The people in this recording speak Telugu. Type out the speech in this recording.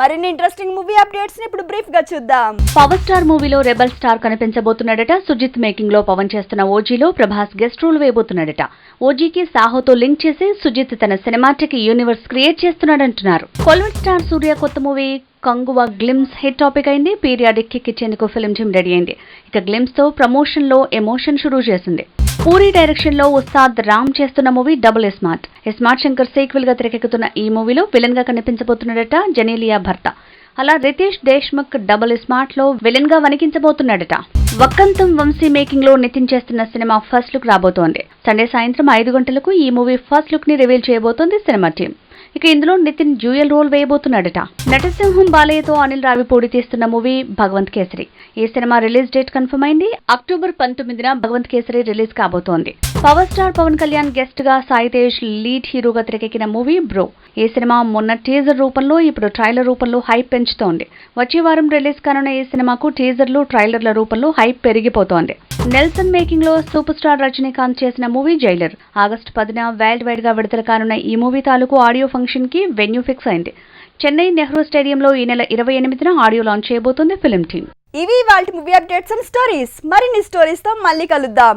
మరిన్ని ఇంట్రెస్టింగ్ మూవీ అప్డేట్స్ని ఇప్పుడు బ్రీఫ్గా చూద్దాం. పవర్ స్టార్ మూవీలో రెబల్ స్టార్ కనిపించబోతున్నాడట. సుజిత్ మేకింగ్లో పవన్ చేస్తున్న ఓజీలో ప్రభాస్ గెస్ట్ రోల్ వేయబోతున్నాడట. ఓజీకి సాహోతో లింక్ చేసి సుజిత్ తన సినిమాటిక్ యూనివర్స్ క్రియేట్ చేస్తున్నాడంటున్నారు. కొల్వెట్ స్టార్ సూర్య కొత్త movie Kanguva glimpse hit topic అయింది. పీరియాడిక్ కిక్ ఇచ్చేందుకు ఫిలిం జిమ్ రెడీ అయింది. ఇక గ్లిమ్స్తో ప్రమోషన్లో ఎమోషన్ షురూ చేసింది. పూరి డైరెక్షన్లో ఉస్తాద్ రామ్ చేస్తున్న movie double ismart smart. Shankar సీక్వెల్గా తెరకెక్కుతున్న ఈ మూవీలో విలన్గా కనిపించబోతున్నాడట జనేలియా భర్త. అలా రితేష్ దేశ్ముఖ్ డబుల్ స్మార్ట్లో విలన్గా వణికించబోతున్నాడట. వక్కంతం వంశీ మేకింగ్లో నితిన్ చేస్తున్న సినిమా ఫస్ట్ లుక్ రాబోతోంది. సండే సాయంత్రం ఐదు గంటలకు ఈ మూవీ ఫస్ట్ లుక్ని రివీల్ చేయబోతోంది సినిమా టీం. ఇక ఇందులో నితిన్ డ్యూయల్ రోల్ వేయబోతున్నాడట. నటసింహం బాలయ్యతో అనిల్ రావిపూడి తీస్తున్న మూవీ భగవంత్ కేసరి. ఈ సినిమా రిలీజ్ డేట్ కన్ఫర్మ్ అయింది. అక్టోబర్ పంతొమ్మిదిన భగవంత్ కేసరి రిలీజ్ కాబోతోంది. పవర్ స్టార్ పవన్ కళ్యాణ్ గెస్ట్గా సాయి తేజ్ లీడ్ హీరోగా తెరకెక్కిన మూవీ బ్రో. ఈ సినిమా మొన్న టీజర్ రూపంలో ఇప్పుడు ట్రైలర్ రూపంలో హైప్ పెంచుతోంది. వచ్చే వారం రిలీజ్ కానున్న ఈ సినిమాకు టీజర్లు ట్రైలర్ల రూపంలో హైప్ పెరిగిపోతోంది. నెల్సన్ మేకింగ్లో సూపర్ స్టార్ రజనీకాంత్ చేసిన మూవీ జైలర్. ఆగస్టు పదిన వరల్డ్ వైడ్గా విడుదల కానున్న ఈ మూవీ తాలూకు ఆడియో ఫంక్షన్కి వెన్యూ ఫిక్స్ అయింది. చెన్నై నెహ్రూ స్టేడియంలో ఈ నెల ఇరవై ఎనిమిదిన ఆడియో లాంచ్ చేయబోతుంది ఫిల్మ్ టీమ్ ఇవి వాళ్ళ మూవీ అప్డేట్స్ అండ్ స్టోరీస్. మరిన్ని స్టోరీస్తో మళ్ళీ కలుద్దాం.